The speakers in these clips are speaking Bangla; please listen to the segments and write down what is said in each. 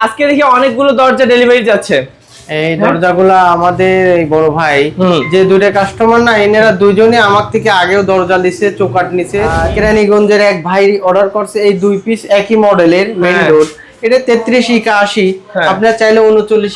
আজকে দেখি অনেকগুলো দরজা ডেলিভারি যাচ্ছে। এই দরজাগুলা আমাদের এই বড় ভাই যে দুইটা কাস্টমার না এনারা দুজনে আমার থেকে আগেও দরজা নিছে চৌকাট নিছে। কেরানীগঞ্জের এক ভাই অর্ডার করছে এই দুই পিস একই মডেলের মেইন। রোড এটা তেত্রিশ ইকা আশি হ্যাঁ। আপনারা চাইলে উনচল্লিশ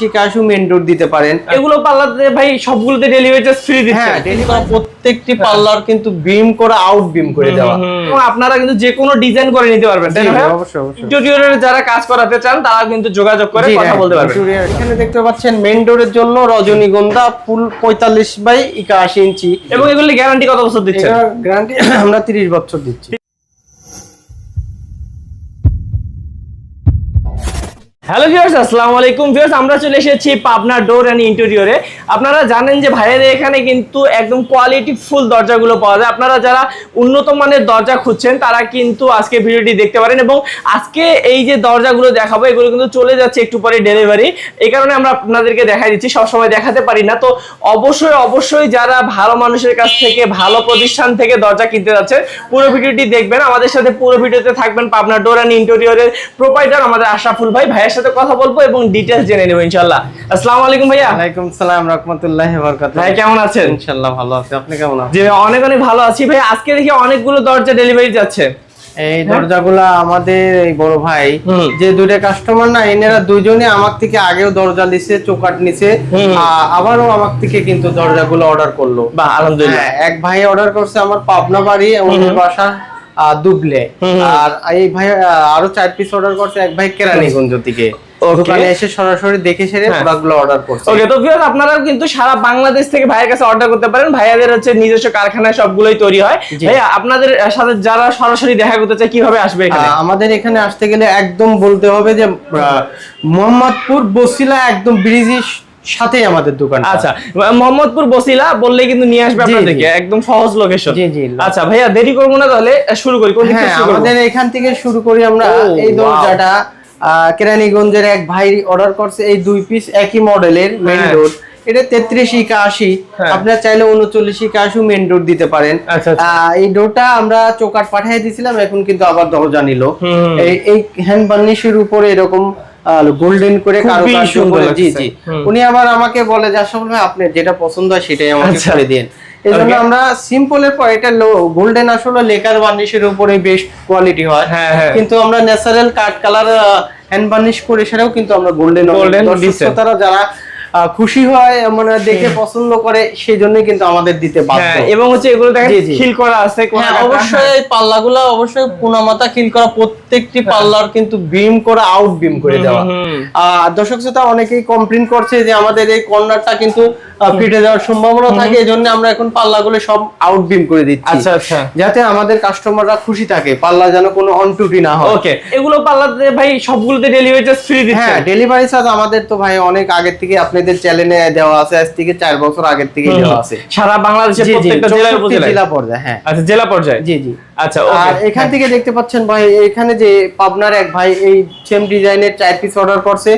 মেইন রোড দিতে পারেন। এগুলো পাল্লাতে ভাই সবগুলোতে ডেলিভারি চার্জ ফ্রি দিচ্ছে। হ্যাঁ ডেলি প্রত্যেকটি পার্লার কিন্তু বিম করা আউট বিম করে দেওয়া। এবং আপনারা কিন্তু যে কোনো ডিজাইন করে নিতে পারবেন তাই না অবশ্যই, অবশ্যই। ইন্টেরিয়রের যারা কাজ করাতে চান তারা কিন্তু যোগাযোগ করে কথা হ্যাঁ, বলতে পারবেন। এখানে দেখতে পাচ্ছেন মেন ডোরের জন্য রজনীগন্ধা ফুল পঁয়তাল্লিশ বাই ইকা আশি ইঞ্চি। এবং এগুলি গ্যারান্টি কত বছর দিচ্ছে গ্যারান্টি আমরা তিরিশ বছর দিচ্ছি। হ্যালো ভিউয়ার্স আসসালামু আলাইকুম। ভিউয়ার্স আমরা চলে এসেছি পাবনা ডোর অ্যান্ড ইন্টেরিয়রে আপনারা জানেন যে ভাইয়ের এখানে কিন্তু একদম কোয়ালিটি ফুল দরজাগুলো পাওয়া যায়। আপনারা যারা উন্নত মানের দরজা খুঁজছেন, তারা কিন্তু আজকে ভিডিওটি দেখতে পারেন এবং আজকে এই যে দরজাগুলো দেখাবো, এগুলো কিন্তু চলে যাচ্ছে একটু পরে ডেলিভারি এই কারণে আমরা আপনাদেরকে দেখাই দিচ্ছি, সবসময় দেখাতে পারি না। তো অবশ্যই অবশ্যই যারা ভালো মানুষের কাছ থেকে, ভালো প্রতিষ্ঠান থেকে দরজা কিনতে যাচ্ছেন, পুরো ভিডিওটি দেখবেন। আমাদের সাথে পুরো ভিডিওতে থাকবেন পাবনা ডোর অ্যান্ড ইন্টেরিয়রের প্রোপাইটার আমাদের আশরাফুল ভাই। ভাইয়ের সাথে কথা বলব এবং ডিটেলস জেনে নেব ইনশাল্লাহ আসসালামু আলাইকুম ভাইয়া। ওয়ালাইকুম সালাম রহমতুল্লাহ বরকাত ভাই কেমন আছেন? ইনশাআল্লাহ ভালো আছি। আপনি কেমন আছেন? জি অনেক অনেক ভালো আছি। ভাই আজকে দেখি অনেকগুলো দরজা ডেলিভারি যাচ্ছে। এই দরজাগুলা আমাদের এই বড় ভাই যে দুইটা কাস্টমার না এনারা দুইজনে আমার থেকে আগেও দরজা নিছে। চৌকাট নিছে আবারও আমার থেকে কিন্তু দরজাগুলো অর্ডার করল। বা আলহামদুলিল্লাহ। হ্যাঁ, এক ভাই অর্ডার করছে আমার পাবনা বাড়ি ওনার বাসা। দুবলে। আর এই ভাই আরও চার পিস অর্ডার করছে এক ভাই কেরানীগঞ্জ থেকে. দোকানে এসে সরাসরি দেখে সেরে হ্যাঁ। প্রোডাক্টগুলো অর্ডার করছে। ওকে তো ভিউয়ার্স আপনারা কিন্তু সারা বাংলাদেশ থেকে ভাইয়ের কাছে অর্ডার করতে পারেন। ভাইয়াদের হচ্ছে নিজস্ব কারখানায় সবগুলোই তৈরি হয়। ভাইয়া আপনাদের সাথে যারা সরাসরি দেখা করতে চায় কীভাবে আসবে এখানে? আমাদের এখানে আসতে গেলে একদম বলতে হবে যে মোহাম্মদপুর বসিলা একদম ব্রিজের সাথেই আমাদের দোকান আচ্ছা মোহাম্মদপুর বসিলা বললে কিন্তু নিয়ে আসবে আপনাদেরকে একদম সহজ লোকেশন জি, জি। আচ্ছা ভাইয়া দেরি করব না তাহলে শুরু করি কোন থেকে হ্যাঁ শুরু করব? আমাদের এখান থেকে শুরু করি আমরা এই. দরজাটা কেরানীগঞ্জের এক ভাই অর্ডার করছে এই দুই পিস একই মডেলের মেইন। রোড এটা তেত্রিশ ইকা আশি হ্যাঁ। আপনারা চাইলে উনচল্লিশ ইকা আশি মেইন রোড দিতে পারেন আচ্ছা, আচ্ছা। এই ডোরটা আমরা চৌকাট পাঠিয়ে দিয়েছিলাম এখন কিন্তু আবার দরজা নিল এই এই হ্যান্ড বার্নিশের উপরে এরকম গোল্ডেন করে কারুকার্য করে জি জি উনি আবার আমাকে বলে যে আসলে আপনি যেটা পছন্দ হয় সেটাই আমাকে আচ্ছা। করে দিন এই জন্য Okay. আমরা সিম্পলের পর এটা গোল্ডেন আসলে লেকার বার্নিশের উপরে বেস্ট কোয়ালিটি হয় হ্যাঁ, হ্যাঁ। কিন্তু আমরা natural cut colour hand varnish করে সেটাও কিন্তু আমরা গোল্ডেন যারা খুশি হয় মানে দেখে পছন্দ করে সেই জন্যই কিন্তু আমাদের দিতে বাধ্য। হ্যাঁ এবং হচ্ছে এগুলো দেখেন। খিল করা আছে হ্যাঁ। অবশ্যই এই পাল্লাগুলো অবশ্যই পুনামাতা খিল করা প্রত্যেকটি পাল্লার কিন্তু বিম করা আউট বিম করে দেওয়া। আহ, দর্শক শ্রোতা অনেকেই কমপ্লেন করছে যে আমাদের এই কর্নারটা কিন্তু ফিটে যাওয়ার সম্ভাবনা থাকে এই জন্য আমরা এখন পাল্লাগুলো সব আউট বিম করে দিচ্ছি। আচ্ছা আচ্ছা। যাতে আমাদের কাস্টমাররা খুশি থাকে পাল্লা যেন কোনো অনটুটি না হয়। ওকে এগুলো পাল্লাতে ভাই সবগুলোতে ডেলিভারি চার্জ ফ্রি দিচ্ছে। হ্যাঁ ডেলিভারি চার্জ আমাদের তো ভাই অনেক আগের থেকে আপনাদের চ্যানেলে দেওয়া আছে আজ থেকে চার বছর আগের থেকে দেওয়া আছে। সারা জি প্রত্যেকটা জেলার 64 উপজেলায় জেলা পর্যায়ে হ্যাঁ। আচ্ছা জেলা পর্যায়ে? জি জি। আচ্ছা আর এখান থেকে দেখতে পাচ্ছেন ভাই এখানে যে পাবনার এক ভাই এই সেম ডিজাইনের চার পিস অর্ডার করছে।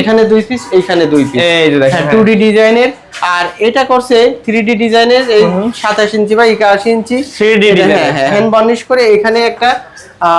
এখানে দুই পিস এইখানে দুই পিস এই যে দেখেন টু ডি ডিজাইনের আর এটা করছে থ্রি ডি ডিজাইনের এই সাতাশ ইঞ্চি বা একাশি ইঞ্চি। 3D এটা design, হ্যাঁ হ্যাঁ হ্যাঁ। হ্যান্ড বার্নিশ করে এখানে একটা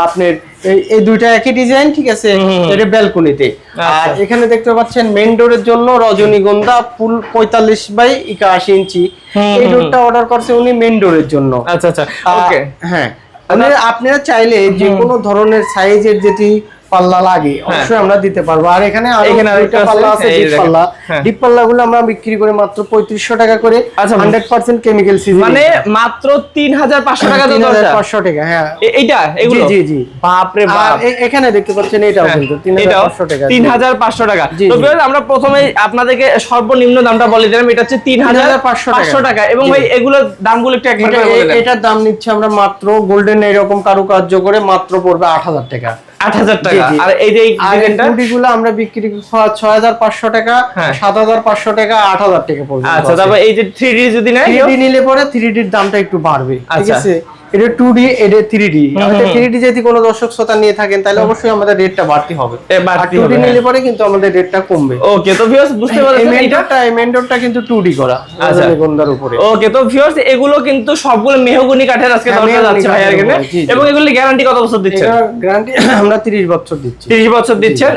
আপনার এই- দুইটা একই ডিজাইন ঠিক আছে। এটা ব্যালকনিতে আচ্ছা। আর এখানে দেখতে পাচ্ছেন মেন ডোরের জন্য রজনীগন্ধা ফুল পঁয়তাল্লিশ বাই একাশি ইঞ্চি। এই। ডোরটা অর্ডার করছে উনি মেইন ডোরের জন্য। আচ্ছা আচ্ছা। ওকে হ্যাঁ। আপনারা আপনারা চাইলে যে কোনো ধরনের সাইজের যেটি পাল্লা লাগে অবশ্যই আমরা দিতে পারব। আর এখানে আরও হ্যাঁ। এখানে আরেকটা পাল্লা আছে ডিপ পাল্লা। হ্যাঁ। পাল্লাগুলো আমরা বিক্রি করে মাত্র পঁয়ত্রিশশো টাকা করে। হান্ড্রেড পার্সেন্ট কেমিক্যাল সিজন মানে মাত্র তিন হাজার পাঁচশো টাকা তো দরজা পাঁচশো টাকা হ্যাঁ। এইটা এগুলো? জি, জি। বাপ। রে আর বাপ এখানে দেখতে পাচ্ছেন এটাও কিন্তু তিন হাজার পাঁচশো টাকা। তিন হাজার পাঁচশো টাকা। আমরা প্রথমে আপনাদেরকে সর্বনিম্ন দামটা বলে দিলাম। এটা হচ্ছে তিন হাজার 3,500 পাঁচশো টাকা। এবং ভাই এগুলোর দামগুলো একটু একবার এটার দাম নিচ্ছে আমরা মাত্র গোল্ডেন এরকম কারুকার্য করে মাত্র পড়বে আট হাজার টাকা। আট হাজার টাকা জি, জি। আর এই যে গুলো আমরা বিক্রি ছয় হাজার পাঁচশো টাকা হ্যাঁ। সাত হাজার পাঁচশো টাকা আট হাজার টাকা পড়বে আচ্ছা তারপর এই যে থ্রি ডি যদি নেয় থ্রি নিলে পরে থ্রি ডির দামটা একটু বাড়বে ঠিক আচ্ছা। আছে এটা টু ডি এটা থ্রি ডি। থ্রি ডি যদি কোনো দর্শক শ্রোতা নিয়ে থাকেন তাহলে অবশ্যই আমাদের রেটটা বাড়তি হবে। টু ডি হ্যাঁ। নিলে পরে কিন্তু আমাদের রেটটা কমবে। ওকে তো ভিউয়ার্স বুঝতে পারছেন এটা? মেন্ডরটা কিন্তু টু ডি করা আচ্ছা। রজনীগন্ধার উপরে। ওকে তো ভিউয়ার্স এগুলো কিন্তু সবগুলো মেহগনি কাঠের আজকে হ্যাঁ, মেহগনি যাচ্ছে এখানে জি, জি। এবং এগুলি গ্যারান্টি কত বছর দিচ্ছেন? গ্যারান্টি আমরা 30 বছর দিচ্ছি। 30 বছর দিচ্ছেন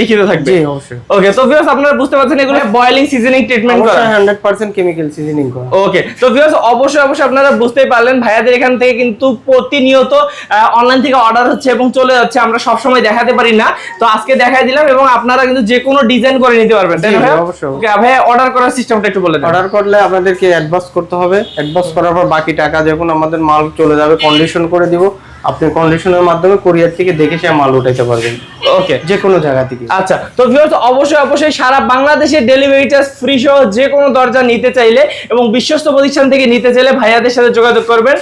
লিখিত থাকবে। জি অবশ্যই। ওকে তো ভিউয়ার্স আপনারা বুঝতে পারছেন এগুলো বয়লিং সিজনিং ট্রিটমেন্ট করা। অবশ্যই 100% কেমিক্যাল সিজনিং করা। ওকে তো ভিউয়ার্স অবশ্যই অবশ্যই আপনারা বুঝতেই পারলেন ভাইয়াদের এখান থেকে কিন্তু প্রতিনিয়ত অনলাইন থেকে অর্ডার হচ্ছে এবং চলে যাচ্ছে আমরা সব সময় দেখাতে পারি না। তো আজকে দেখাই দিলাম এবং আপনারা কিন্তু যে কোনো ডিজাইন করে নিতে পারবেন তাই না ভাই অর্ডার করার সিস্টেমটা একটু বলে দেন। অর্ডার করলে আপনাদেরকে অ্যাডভান্স করতে হবে। অ্যাডভান্স করার পর বাকি টাকা যখন আমাদের মাল চলে যাবে কন্ডিশন করে দিব। আপনি কন্ডিশনের মাধ্যমে কুরিয়ার থেকে দেখে সে মাল উঠাইতে পারবেন। ওকে যে কোনো জায়গা থেকে। আচ্ছা তো ভিউয়ার্স অবশ্যই অবশ্যই সারা বাংলাদেশে ডেলিভারি চার্জ ফ্রি সহ যে কোনো দরজা নিতে চাইলে এবং বিশ্বস্ত প্রতিষ্ঠান থেকে নিতে চাইলে ভাইয়াদের সাথে যোগাযোগ করবেন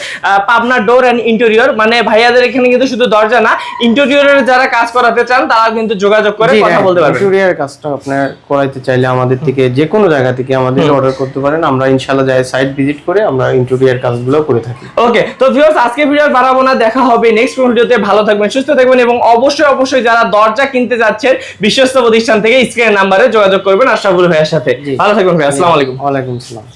পাবনা ডোর অ্যান্ড ইন্টেরিয়র মানে ভাইয়াদের এখানে কিন্তু শুধু দরজা না ইন্টেরিয়রের যারা কাজ করাতে চান তারা কিন্তু যোগাযোগ করে কথা হ্যাঁ, বলতে পারবেন। interior কাজটা আপনার করাইতে চাইলে আমাদের থেকে যে কোনো জায়গা থেকে আমাদের অর্ডার করতে পারেন। আমরা ইনশাআল্লাহ যাই সাইট ভিজিট করে আমরা ইন্টেরিয়র কাজগুলো করে থাকি। ওকে তো ভিউয়ার্স আজকে ভিডিও আর বাড়াবো না দেখা হবে। নেক্সট ভিডিওতে ভালো থাকবেন সুস্থ থাকবেন এবং অবশ্যই অবশ্যই যারা দরজা কিনতে যাচ্ছেন বিশ্বস্ত প্রতিষ্ঠান থেকে স্ক্রিনের নাম্বারে যোগাযোগ করবেন আশরাফুল ভাইয়ের সাথে। ভালো থাকবেন ভাই আসসালামু আলাইকুম। ওয়ালাইকুম আসসালাম।